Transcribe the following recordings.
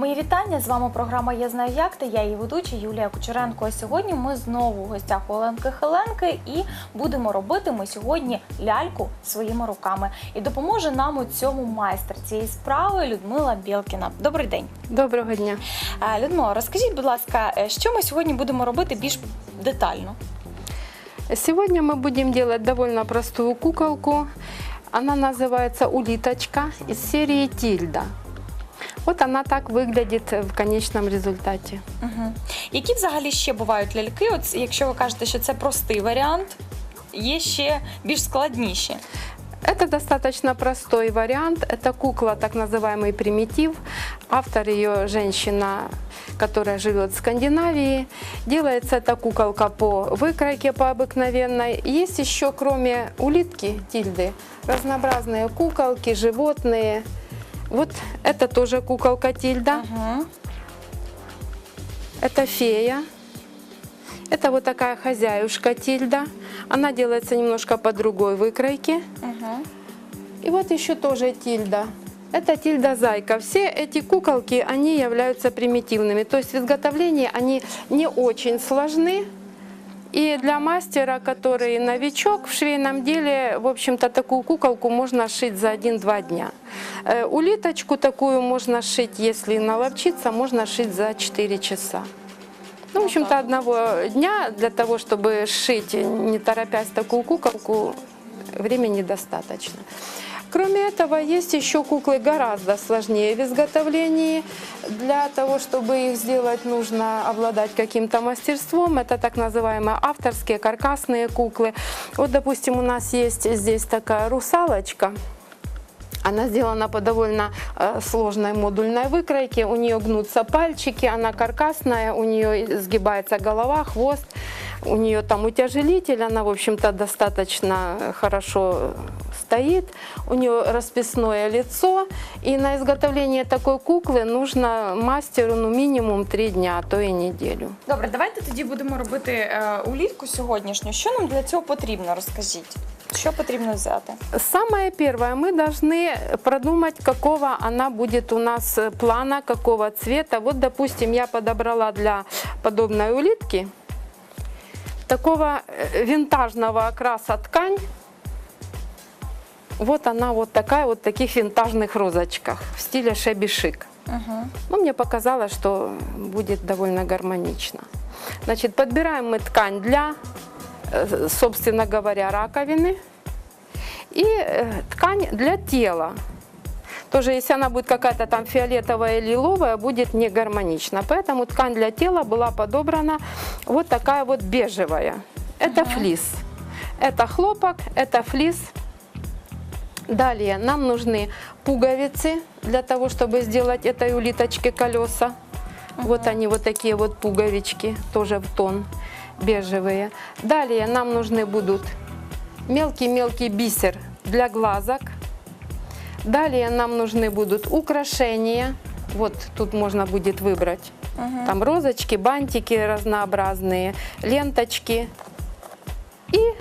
З вами програма Я знаю як та я її ведуча Юлія Кучеренко. А сьогодні ми знову в гостях у Оленки Хеленки і будемо робити ми сьогодні ляльку своїми руками. І допоможе нам у цьому майстер цієї справи Людмила Білкіна. Добрий день. Доброго дня. Людмила, розкажіть, будь ласка, е, що ми сьогодні будемо робити більш детально? Сегодня мы будем делать довольно простую куколку. Она называется улиточка из серии Тильда. Вот она так выглядит в конечном результате. Угу. Які взагалі ще бувають ляльки? От якщо ви кажете, що це простий варіант, є ще більш складніші. Это достаточно простой вариант. Это кукла, так называемый примитив. Автор ее женщина, которая живет в Скандинавии. Делается эта куколка по выкройке, по обыкновенной. Есть еще, кроме улитки, тильды, разнообразные куколки, животные. Вот это тоже куколка тильда. Угу. Это фея. Это вот такая хозяюшка тильда. Она делается немножко по другой выкройке. Угу. И вот еще тоже тильда. Это тильда зайка. Все эти куколки, они являются примитивными. То есть в изготовлении они не очень сложны. И для мастера, который новичок в швейном деле, в общем-то, такую куколку можно шить за 1-2 дня. Э, Улиточку такую можно шить, если наловчиться, можно шить за 4 часа. Ну, в общем-то, одного дня для того, чтобы сшить, не торопясь такую куколку, времени достаточно. Кроме этого, есть еще куклы гораздо сложнее в изготовлении. Для того, чтобы их сделать, нужно обладать каким-то мастерством. Это так называемые авторские каркасные куклы. Вот, допустим, у нас есть здесь такая русалочка. Она сделана по довольно э, сложной модульной выкройке. У нее гнутся пальчики, она каркасная, у нее сгибается голова, хвост. У нее там утяжелитель, она, в общем-то, достаточно хорошо стоит. У нее расписное лицо. И на изготовление такой куклы нужно мастеру ну, минимум три дня, а то и неделю. Добре, давайте тоді будемо робити е, улітку сьогоднішню. Що нам для цього потрібно? Розкажіть. Що потрібно взяти? Самое первое, мы должны продумать, какого она будет у нас э, плана, какого цвета. Вот, допустим, я подобрала для подобной улитки такого э, винтажного окраса ткань. Вот она вот такая, вот в таких винтажных розочках в стиле шеби-шик. Угу. Ну, мне показалось, что будет довольно гармонично. Значит, подбираем мы ткань для, э, собственно говоря, раковины и э, ткань для тела. Тоже, если она будет какая-то там фиолетовая или лиловая, будет не гармонично. Поэтому ткань для тела была подобрана вот такая вот бежевая. Это флис. Это хлопок, это флис. Далее нам нужны пуговицы для того, чтобы сделать этой улиточке колеса. Вот они вот такие вот пуговички, тоже в тон бежевые. Далее нам нужны будут мелкий-мелкий бисер для глазок. Далее нам нужны будут украшения. Вот тут можно будет выбрать. Там розочки, бантики разнообразные, ленточки. И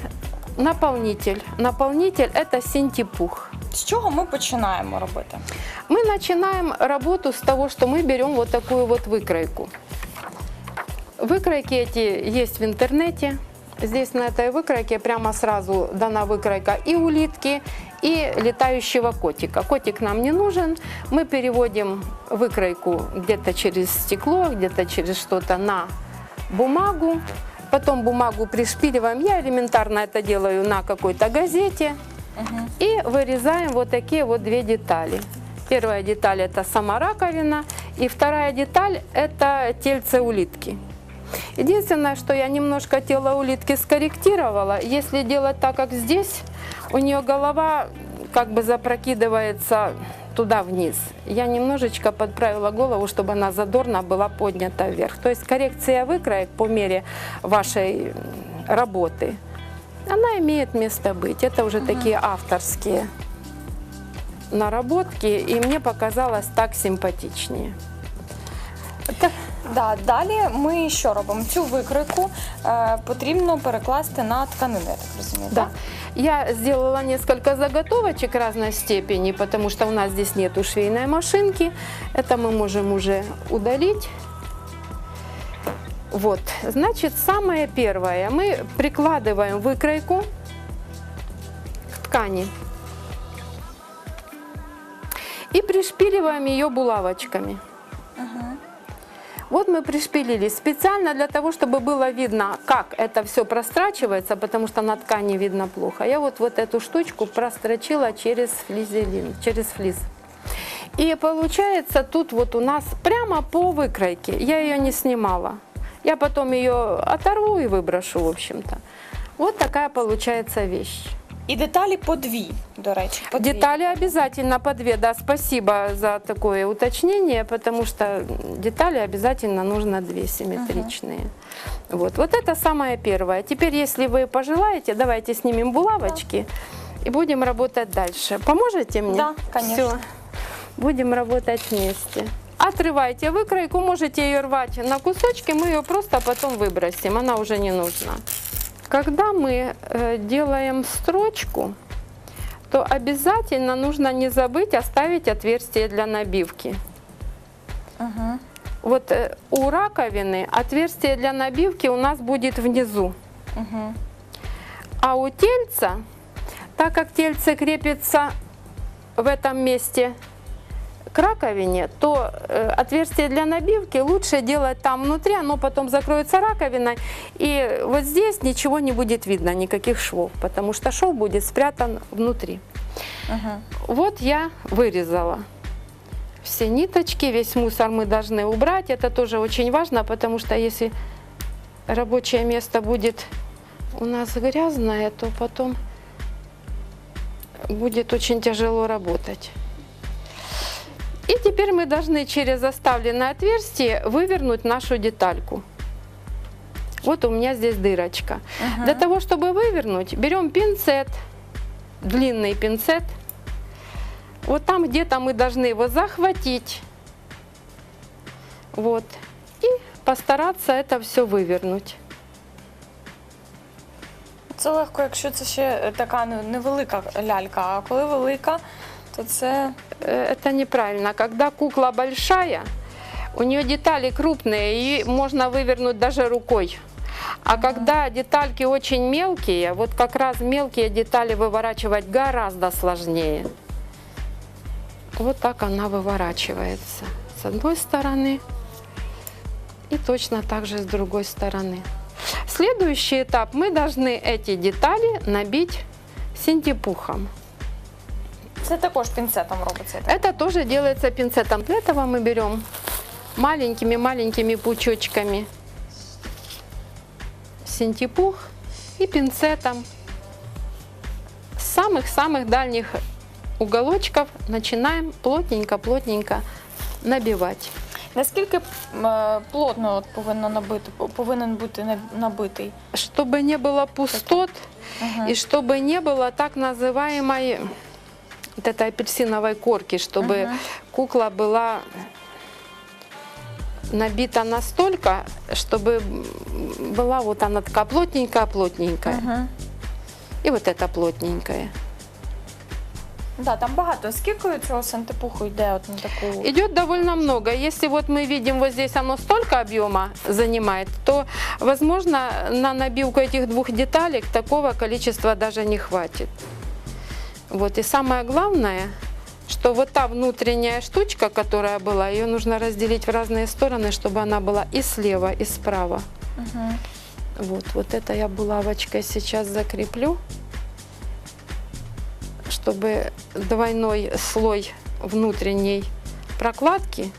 наполнитель. Наполнитель это синтепух. З чого ми починаємо робити? Мы начинаем работу с того, что мы берем вот такую вот выкройку. Выкройки эти есть в интернете. Здесь на этой выкройке прямо сразу дана выкройка и улитки, и летающего котика. Котик нам не нужен. Мы переводим выкройку где-то через стекло, где-то через что-то на бумагу. Потом бумагу пришпиливаем. Я элементарно это делаю на какой-то газете. И вырезаем вот такие вот две детали. Первая деталь это сама раковина, и вторая деталь это тельце улитки. Единственное, что я немножко тело улитки скорректировала. Если делать так, как здесь, у нее голова как бы запрокидывается туда вниз. Я немножечко подправила голову, чтобы она задорно была поднята вверх. То есть коррекция выкроек по мере вашей работы, она имеет место быть. Это уже такие авторские наработки, и мне показалось так симпатичнее. Это- Да, далі ми що робимо? Цю викройку е, потрібно перекласти на тканину, я так розумію. Да. так? Я сделала несколько заготовочек разной степени, потому что у нас здесь нету швейной машинки. Это мы можем уже удалить. Вот, значит, самое первое, мы прикладываем выкройку к ткани и пришпиливаем ее булавочками. Вот мы пришпилили специально для того, чтобы было видно, как это все прострачивается, потому что на ткани видно плохо. Я вот, вот эту штучку прострочила через флизелин, через флиз. И получается тут вот у нас прямо по выкройке. Я ее не снимала. Я потом ее оторву и выброшу, в общем-то. Вот такая получается вещь. І деталі по дві, до речі. По дві. Детали обязательно по две. Да, спасибо за такое уточнение, потому что детали обязательно нужно две симметричные. Вот, вот это самое первое. Теперь, если вы пожелаете, давайте снимем булавочки и будем работать дальше. Поможете мне? Да, конечно. Всё. Будем работать вместе. Отрывайте выкройку, можете ее рвать на кусочки, мы ее просто потом выбросим, она уже не нужна. Когда мы э, делаем строчку, то обязательно нужно не забыть оставить отверстие для набивки. Мгм. Вот э, у раковины отверстие для набивки у нас будет внизу. Мгм. А у тельца, так как тельце крепится в этом месте к раковине, то э, отверстие для набивки лучше делать там внутри, оно потом закроется раковиной, и вот здесь ничего не будет видно, никаких швов, потому что шов будет спрятан внутри. Мгм. Вот я вырезала все ниточки, весь мусор мы должны убрать. Это тоже очень важно, потому что если рабочее место будет у нас грязное, то потом будет очень тяжело работать. И теперь мы должны через оставленное отверстие вывернуть нашу детальку. Вот у меня здесь дырочка. Мгм. Для того, чтобы вывернуть, берем пинцет, длинный пинцет. Вот там где-то мы должны его захватить. Вот. И постараться это все вывернуть. Це легко, якщо це ще е, така ну, невелика лялька, а коли велика, то це Э, Это неправильно. Когда кукла большая, у нее детали крупные, и можно вывернуть даже рукой. А когда детальки очень мелкие, вот как раз мелкие детали выворачивать гораздо сложнее. Вот так она выворачивается с одной стороны и точно так же с другой стороны. Следующий этап мы должны эти детали набить синтепухом. Це також пінцетом робиться. я так Это тоже делается пинцетом. Для этого мы берем маленькими-маленькими пучочками синтепух и пинцетом с самых-самых дальних уголочков начинаем плотненько-плотненько набивать. Наскільки е, плотно от повинно набити, повинен бути наб- набитий? Чтобы не было пустот и чтобы не было так называемой вот этой апельсиновой корки, чтобы Мгм. кукла была набита настолько, чтобы была вот она такая плотненькая-плотненькая. Мгм. И вот это плотненькое. Да, там багато. Скільки цього сантипуху йде от на таку? Идет довольно много. Если вот мы видим вот здесь оно столько объема занимает, то, возможно, на набивку этих двух деталек такого количества даже не хватит. Вот. И самое главное, что вот та внутренняя штучка, которая была, ее нужно разделить в разные стороны, чтобы она была и слева, и справа. Мгм. Вот, вот это я булавочкой сейчас закреплю, чтобы двойной слой внутренней прокладки,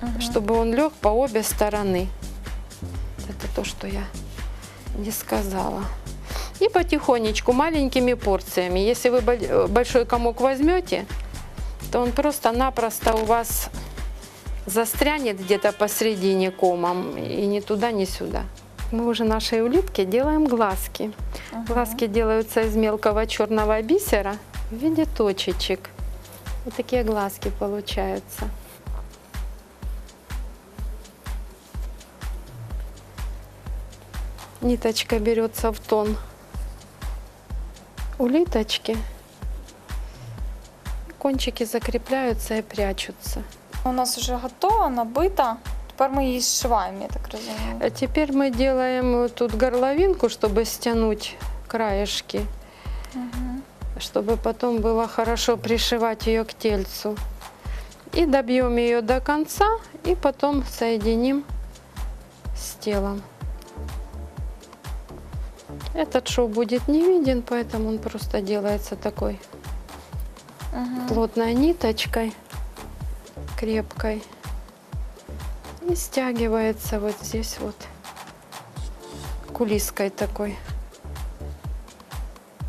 Мгм. чтобы он лег по обе стороны. Это то, что я не сказала. И потихонечку, маленькими порциями. Если вы э, большой комок возьмете, то он просто-напросто у вас застрянет где-то посередине комом и ни туда, ни сюда. Мы уже нашей улитке делаем глазки. Ага. Глазки делаются из мелкого черного бисера в виде точечек. Вот такие глазки получаются. Ниточка берется в тон улиточки. Кончики закрепляются и прячутся. У нас вже готова, набита. Тепер ми її зшиваємо, я так розумію. А теперь мы делаем тут горловинку, чтобы стянуть краешки, Мгм. чтобы потом было хорошо пришивать ее к тельцу. И добьем ее до конца, и потом соединим с телом. Этот шов будет не виден, поэтому он просто делается такой Мгм. плотной ниточкой, крепкой. И стягивается вот здесь вот кулиской такой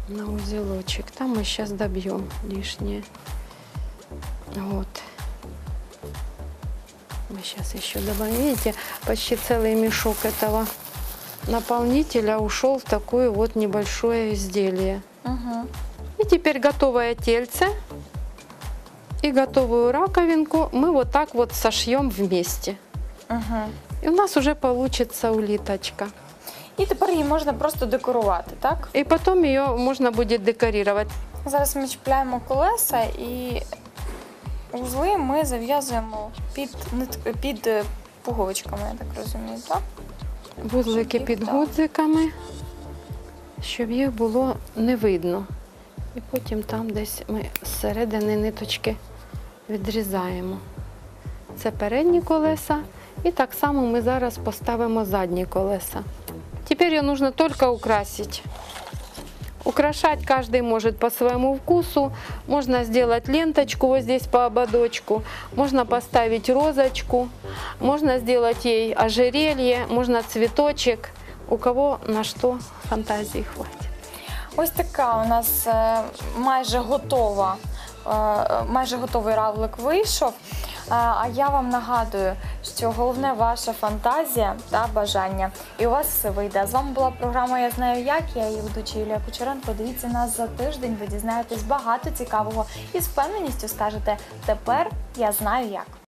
на узелочек. Там мы сейчас добьем лишнее. Вот. Мы сейчас еще добавим. Видите, почти целый мешок этого наполнителя ушел в такое вот небольшое изделие. Мгм. И теперь готовое тельце и готовую раковинку мы вот так вот сошьем вместе. Мгм. И у нас уже получится улиточка. І тепер її можна просто декорувати, так? И потом ее можно будет декорировать. Зараз ми чіпляємо колеса і вузли ми зав'язуємо під, нит- під е, пуговичками, я так розумію, так? Вузлики під гудзиками, щоб їх було не видно. І потім там десь ми зсередини ниточки відрізаємо. Це передні колеса. І так само ми зараз поставимо задні колеса. Тепер його потрібно тільки украсить. Украшать каждый может по своему вкусу. Можно сделать ленточку вот здесь по ободочку, можно поставить розочку, можно сделать ей ожерелье, можно цветочек. У кого на что фантазии хватит. Ось така у нас майже готова, майже готовий равлик вийшов. Е, А я вам нагадую, що головне ваша фантазія та бажання. І у вас все вийде. З вами була програма Я знаю як. Я її ведуча Юлія Кучеренко. Дивіться нас за тиждень. Ви дізнаєтесь багато цікавого і з впевненістю скажете тепер я знаю як.